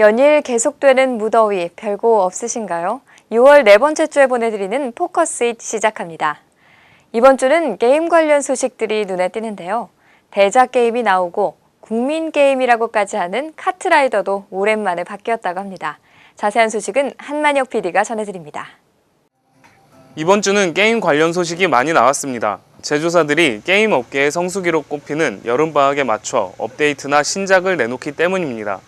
연일 계속되는 무더위 별거 없으신가요? 6월 네 번째 주에 보내드리는 포커스잇 시작합니다. 이번 주는 게임 관련 소식들이 눈에 띄는데요. 대작 게임이 나오고 국민 게임이라고까지 하는 카트라이더도 오랜만에 바뀌었다고 합니다. 자세한 소식은 한만혁 PD가 전해드립니다. 이번 주는 게임 관련 소식이 많이 나왔습니다. 제조사들이 게임 업계의 성수기로 꼽히는 여름방학에 맞춰 업데이트나 신작을 내놓기 때문입니다.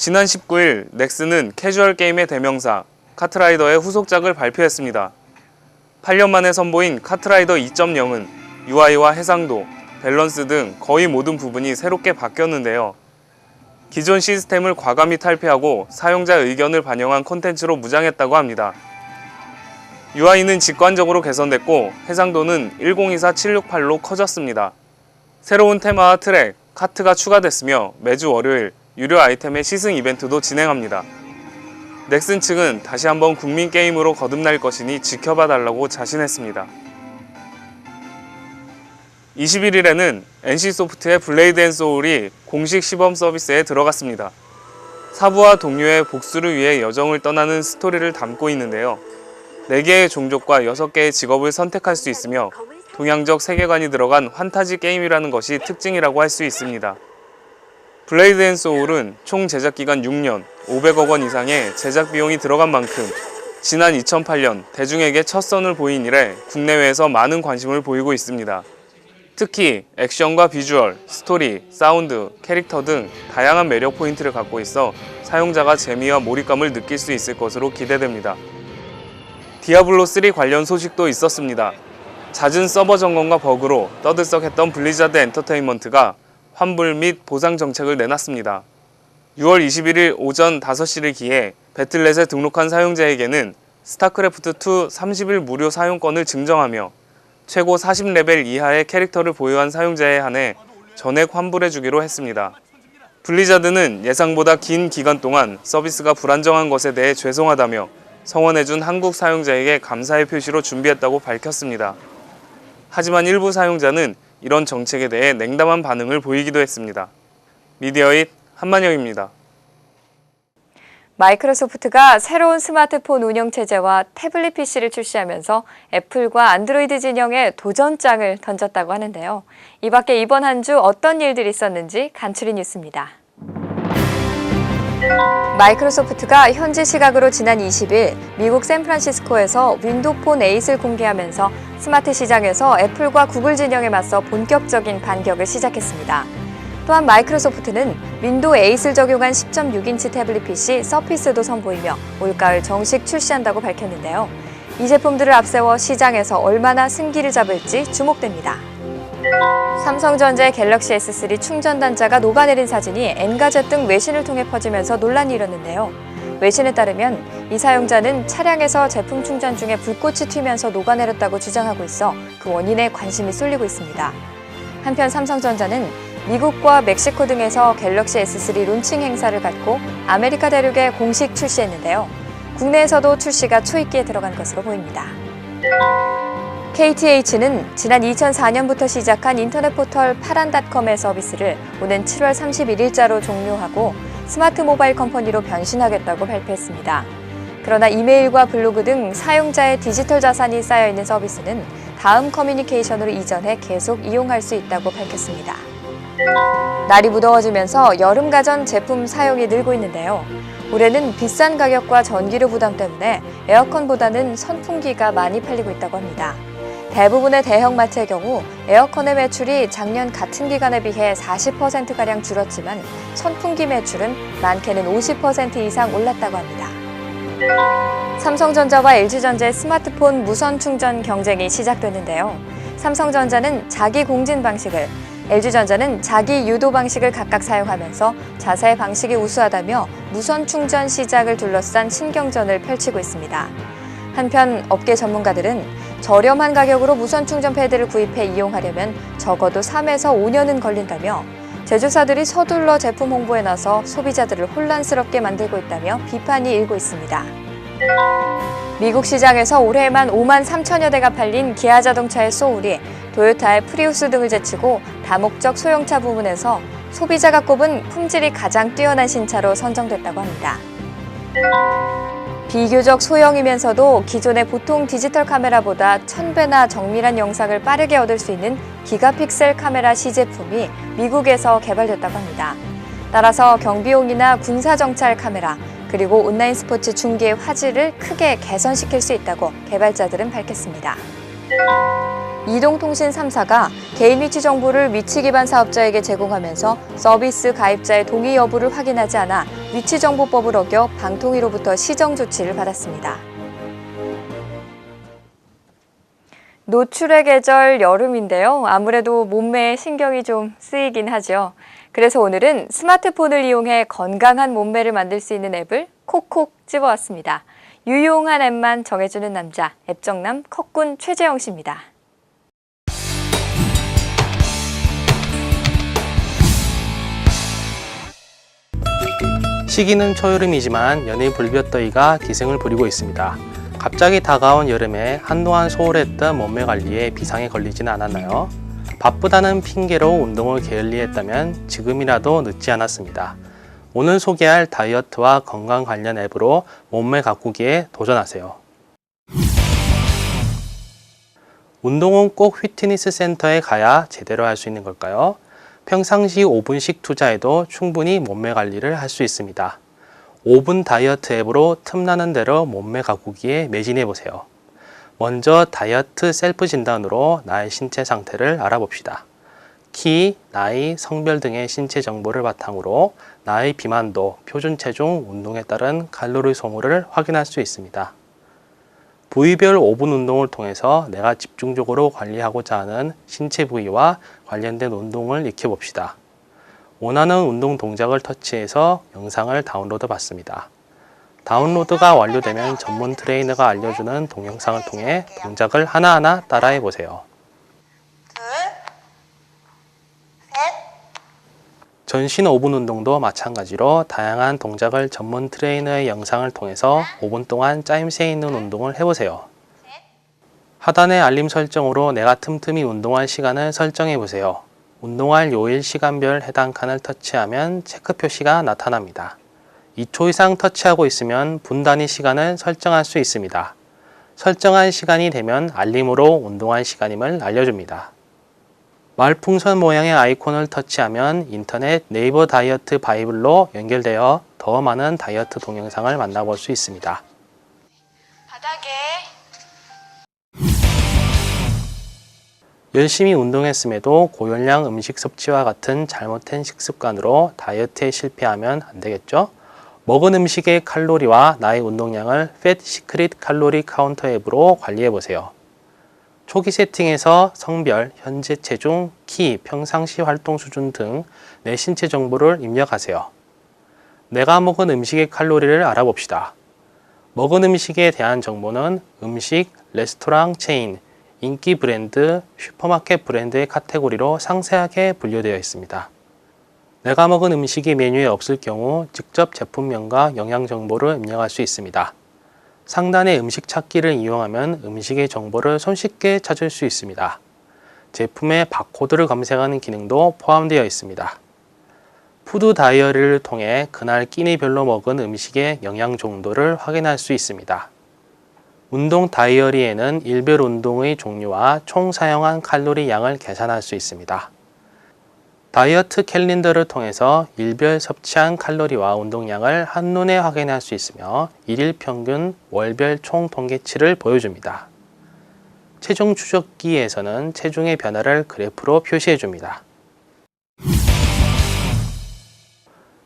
지난 19일 넥슨은 캐주얼 게임의 대명사 카트라이더의 후속작을 발표했습니다. 8년 만에 선보인 카트라이더 2.0은 UI와 해상도, 밸런스 등 거의 모든 부분이 새롭게 바뀌었는데요. 기존 시스템을 과감히 탈피하고 사용자 의견을 반영한 콘텐츠로 무장했다고 합니다. UI는 직관적으로 개선됐고 해상도는 1024-768로 커졌습니다. 새로운 테마와 트랙, 카트가 추가됐으며 매주 월요일 유료 아이템의 시승 이벤트도 진행합니다. 넥슨 측은 다시 한번 국민 게임으로 거듭날 것이니 지켜봐 달라고 자신했습니다. 21일에는 NC소프트의 블레이드 앤 소울이 공식 시범 서비스에 들어갔습니다. 사부와 동료의 복수를 위해 여정을 떠나는 스토리를 담고 있는데요. 4개의 종족과 6개의 직업을 선택할 수 있으며 동양적 세계관이 들어간 환타지 게임이라는 것이 특징이라고 할 수 있습니다. 블레이드 앤 소울은 총 제작 기간 6년, 500억 원 이상의 제작 비용이 들어간 만큼 지난 2008년 대중에게 첫 선을 보인 이래 국내외에서 많은 관심을 보이고 있습니다. 특히 액션과 비주얼, 스토리, 사운드, 캐릭터 등 다양한 매력 포인트를 갖고 있어 사용자가 재미와 몰입감을 느낄 수 있을 것으로 기대됩니다. 디아블로3 관련 소식도 있었습니다. 잦은 서버 점검과 버그로 떠들썩했던 블리자드 엔터테인먼트가 환불 및 보상 정책을 내놨습니다. 6월 21일 오전 5시를 기해 배틀넷에 등록한 사용자에게는 스타크래프트2 30일 무료 사용권을 증정하며 최고 40레벨 이하의 캐릭터를 보유한 사용자에 한해 전액 환불해 주기로 했습니다. 블리자드는 예상보다 긴 기간 동안 서비스가 불안정한 것에 대해 죄송하다며 성원해준 한국 사용자에게 감사의 표시로 준비했다고 밝혔습니다. 하지만 일부 사용자는 이런 정책에 대해 냉담한 반응을 보이기도 했습니다. 미디어잇 한만영입니다. 마이크로소프트가 새로운 스마트폰 운영 체제와 태블릿 PC를 출시하면서 애플과 안드로이드 진영에 도전장을 던졌다고 하는데요. 이 밖에 이번 한 주 어떤 일들이 있었는지 간추린 뉴스입니다. 마이크로소프트가 현지 시각으로 지난 20일 미국 샌프란시스코에서 윈도우폰 8을 공개하면서 스마트 시장에서 애플과 구글 진영에 맞서 본격적인 반격을 시작했습니다. 또한 마이크로소프트는 윈도우 8을 적용한 10.6인치 태블릿 PC 서피스도 선보이며 올가을 정식 출시한다고 밝혔는데요. 이 제품들을 앞세워 시장에서 얼마나 승기를 잡을지 주목됩니다. 삼성전자의 갤럭시 S3 충전 단자가 녹아내린 사진이 엔가젯 등 외신을 통해 퍼지면서 논란이 일었는데요. 외신에 따르면 이 사용자는 차량에서 제품 충전 중에 불꽃이 튀면서 녹아내렸다고 주장하고 있어 그 원인에 관심이 쏠리고 있습니다. 한편 삼성전자는 미국과 멕시코 등에서 갤럭시 S3 론칭 행사를 갖고 아메리카 대륙에 공식 출시했는데요. 국내에서도 출시가 초입기에 들어간 것으로 보입니다. KTH는 지난 2004년부터 시작한 인터넷 포털 파란닷컴의 서비스를 오는 7월 31일자로 종료하고 스마트 모바일 컴퍼니로 변신하겠다고 발표했습니다. 그러나 이메일과 블로그 등 사용자의 디지털 자산이 쌓여 있는 서비스는 다음 커뮤니케이션으로 이전해 계속 이용할 수 있다고 밝혔습니다. 날이 무더워지면서 여름 가전 제품 사용이 늘고 있는데요. 올해는 비싼 가격과 전기료 부담 때문에 에어컨보다는 선풍기가 많이 팔리고 있다고 합니다. 대부분의 대형마트의 경우 에어컨의 매출이 작년 같은 기간에 비해 40%가량 줄었지만 선풍기 매출은 많게는 50% 이상 올랐다고 합니다. 삼성전자와 LG전자의 스마트폰 무선 충전 경쟁이 시작됐는데요. 삼성전자는 자기 공진 방식을, LG전자는 자기 유도 방식을 각각 사용하면서 자사의 방식이 우수하다며 무선 충전 시장을 둘러싼 신경전을 펼치고 있습니다. 한편 업계 전문가들은 저렴한 가격으로 무선 충전 패드를 구입해 이용하려면 적어도 3에서 5년은 걸린다며 제조사들이 서둘러 제품 홍보에 나서 소비자들을 혼란스럽게 만들고 있다며 비판이 일고 있습니다. 미국 시장에서 올해에만 5만 3천여 대가 팔린 기아 자동차의 소울이 도요타의 프리우스 등을 제치고 다목적 소형차 부문에서 소비자가 꼽은 품질이 가장 뛰어난 신차로 선정됐다고 합니다. 비교적 소형이면서도 기존의 보통 디지털 카메라보다 1000배나 정밀한 영상을 빠르게 얻을 수 있는 기가픽셀 카메라 시제품이 미국에서 개발됐다고 합니다. 따라서 경비용이나 군사 정찰 카메라, 그리고 온라인 스포츠 중계의 화질을 크게 개선시킬 수 있다고 개발자들은 밝혔습니다. 이동통신 3사가 개인 위치 정보를 위치 기반 사업자에게 제공하면서 서비스 가입자의 동의 여부를 확인하지 않아 위치정보법을 어겨 방통위로부터 시정 조치를 받았습니다. 노출의 계절 여름인데요. 아무래도 몸매에 신경이 좀 쓰이긴 하죠. 그래서 오늘은 스마트폰을 이용해 건강한 몸매를 만들 수 있는 앱을 콕콕 집어왔습니다. 유용한 앱만 정해주는 남자, 앱정남 컵군 최재영 씨입니다. 시기는 초여름이지만 연일 불볕더위가 기승을 부리고 있습니다. 갑자기 다가온 여름에 한동안 소홀했던 몸매 관리에 비상에 걸리지는 않았나요? 바쁘다는 핑계로 운동을 게을리했다면 지금이라도 늦지 않았습니다. 오늘 소개할 다이어트와 건강 관련 앱으로 몸매 가꾸기에 도전하세요. 운동은 꼭 휘트니스 센터에 가야 제대로 할 수 있는 걸까요? 평상시 5분씩 투자해도 충분히 몸매 관리를 할 수 있습니다. 5분 다이어트 앱으로 틈나는 대로 몸매 가꾸기에 매진해 보세요. 먼저 다이어트 셀프 진단으로 나의 신체 상태를 알아봅시다. 키, 나이, 성별 등의 신체 정보를 바탕으로 나의 비만도, 표준 체중, 운동에 따른 칼로리 소모를 확인할 수 있습니다. 부위별 5분 운동을 통해서 내가 집중적으로 관리하고자 하는 신체 부위와 관련된 운동을 익혀봅시다. 원하는 운동 동작을 터치해서 영상을 다운로드 받습니다. 다운로드가 완료되면 전문 트레이너가 알려주는 동영상을 통해 동작을 하나하나 따라해 보세요. 둘, 전신 5분 운동도 마찬가지로 다양한 동작을 전문 트레이너의 영상을 통해서 5분 동안 짜임새 있는 운동을 해보세요. 하단의 알림 설정으로 내가 틈틈이 운동할 시간을 설정해 보세요. 운동할 요일 시간별 해당 칸을 터치하면 체크 표시가 나타납니다. 2초 이상 터치하고 있으면 분 단위 시간을 설정할 수 있습니다. 설정한 시간이 되면 알림으로 운동할 시간임을 알려줍니다. 말풍선 모양의 아이콘을 터치하면 인터넷 네이버 다이어트 바이블로 연결되어 더 많은 다이어트 동영상을 만나볼 수 있습니다. 바닥에 열심히 운동했음에도 고열량 음식 섭취와 같은 잘못된 식습관으로 다이어트에 실패하면 안 되겠죠? 먹은 음식의 칼로리와 나의 운동량을 Fat Secret 칼로리 카운터 앱으로 관리해 보세요. 초기 세팅에서 성별, 현재 체중, 키, 평상시 활동 수준 등 내 신체 정보를 입력하세요. 내가 먹은 음식의 칼로리를 알아봅시다. 먹은 음식에 대한 정보는 음식, 레스토랑 체인, 인기 브랜드, 슈퍼마켓 브랜드의 카테고리로 상세하게 분류되어 있습니다. 내가 먹은 음식이 메뉴에 없을 경우 직접 제품명과 영양 정보를 입력할 수 있습니다. 상단의 음식 찾기를 이용하면 음식의 정보를 손쉽게 찾을 수 있습니다. 제품의 바코드를 검색하는 기능도 포함되어 있습니다. 푸드 다이어리를 통해 그날 끼니별로 먹은 음식의 영양 정도를 확인할 수 있습니다. 운동 다이어리에는 일별 운동의 종류와 총 사용한 칼로리 양을 계산할 수 있습니다. 다이어트 캘린더를 통해서 일별 섭취한 칼로리와 운동량을 한눈에 확인할 수 있으며 일일 평균, 월별 총 통계치를 보여줍니다. 체중 추적기에서는 체중의 변화를 그래프로 표시해 줍니다.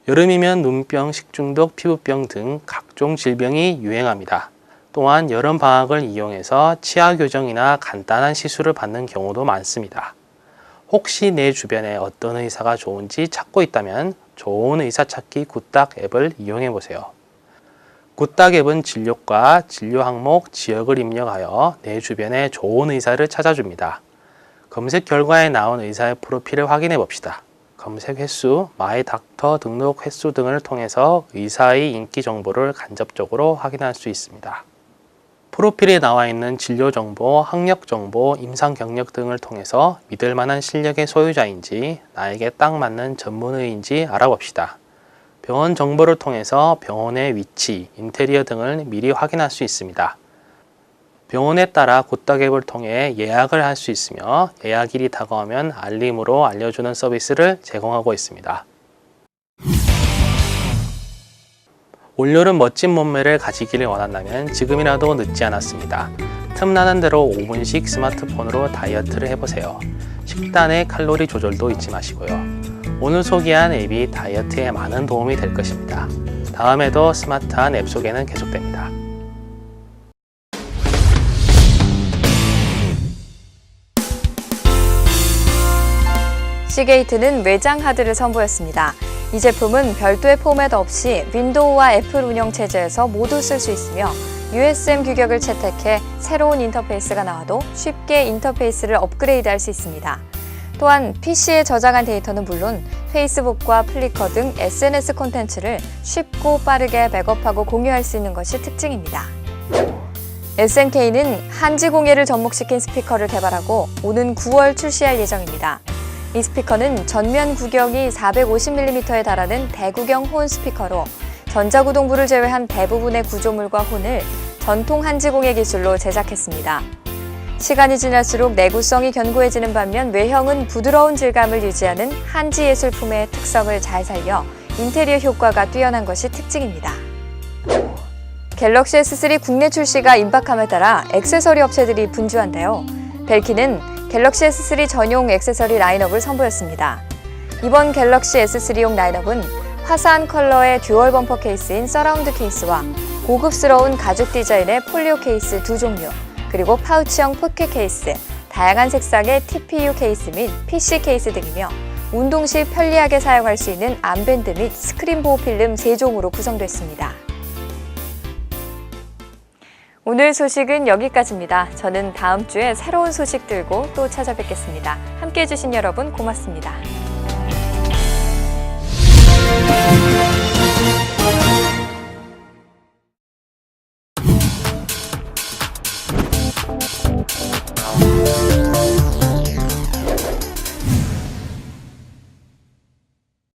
여름이면 눈병, 식중독, 피부병 등 각종 질병이 유행합니다. 또한 여름 방학을 이용해서 치아 교정이나 간단한 시술을 받는 경우도 많습니다. 혹시 내 주변에 어떤 의사가 좋은지 찾고 있다면 좋은 의사 찾기 굿닥 앱을 이용해 보세요. 굿닥 앱은 진료과, 진료 항목, 지역을 입력하여 내 주변에 좋은 의사를 찾아줍니다. 검색 결과에 나온 의사의 프로필을 확인해 봅시다. 검색 횟수, 마이 닥터 등록 횟수 등을 통해서 의사의 인기 정보를 간접적으로 확인할 수 있습니다. 프로필에 나와 있는 진료 정보, 학력 정보, 임상 경력 등을 통해서 믿을 만한 실력의 소유자인지 나에게 딱 맞는 전문의인지 알아봅시다. 병원 정보를 통해서 병원의 위치, 인테리어 등을 미리 확인할 수 있습니다. 병원에 따라 곧다객을 통해 예약을 할 수 있으며 예약일이 다가오면 알림으로 알려주는 서비스를 제공하고 있습니다. 올여름 멋진 몸매를 가지기를 원한다면 지금이라도 늦지 않았습니다. 틈나는 대로 5분씩 스마트폰으로 다이어트를 해보세요. 식단의 칼로리 조절도 잊지 마시고요. 오늘 소개한 앱이 다이어트에 많은 도움이 될 것입니다. 다음에도 스마트한 앱 소개는 계속됩니다. 시게이트는 외장 하드를 선보였습니다. 이 제품은 별도의 포맷 없이 윈도우와 애플 운영 체제에서 모두 쓸 수 있으며 USM 규격을 채택해 새로운 인터페이스가 나와도 쉽게 인터페이스를 업그레이드할 수 있습니다. 또한 PC에 저장한 데이터는 물론 페이스북과 플리커 등 SNS 콘텐츠를 쉽고 빠르게 백업하고 공유할 수 있는 것이 특징입니다. SNK는 한지 공예를 접목시킨 스피커를 개발하고 오는 9월 출시할 예정입니다. 이 스피커는 전면 구경이 450mm에 달하는 대구경 혼 스피커로 전자구동부를 제외한 대부분의 구조물과 혼을 전통 한지공예 기술로 제작했습니다. 시간이 지날수록 내구성이 견고해지는 반면 외형은 부드러운 질감을 유지하는 한지 예술품의 특성을 잘 살려 인테리어 효과가 뛰어난 것이 특징입니다. 갤럭시 S3 국내 출시가 임박함에 따라 액세서리 업체들이 분주한데요. 벨키는 갤럭시 S3 전용 액세서리 라인업을 선보였습니다. 이번 갤럭시 S3용 라인업은 화사한 컬러의 듀얼 범퍼 케이스인 서라운드 케이스와 고급스러운 가죽 디자인의 폴리오 케이스 두 종류, 그리고 파우치형 포켓 케이스, 다양한 색상의 TPU 케이스 및 PC 케이스 등이며 운동 시 편리하게 사용할 수 있는 암밴드 및 스크린 보호 필름 3종으로 구성됐습니다. 오늘 소식은 여기까지입니다. 저는 다음 주에 새로운 소식 들고 또 찾아뵙겠습니다. 함께 해주신 여러분 고맙습니다.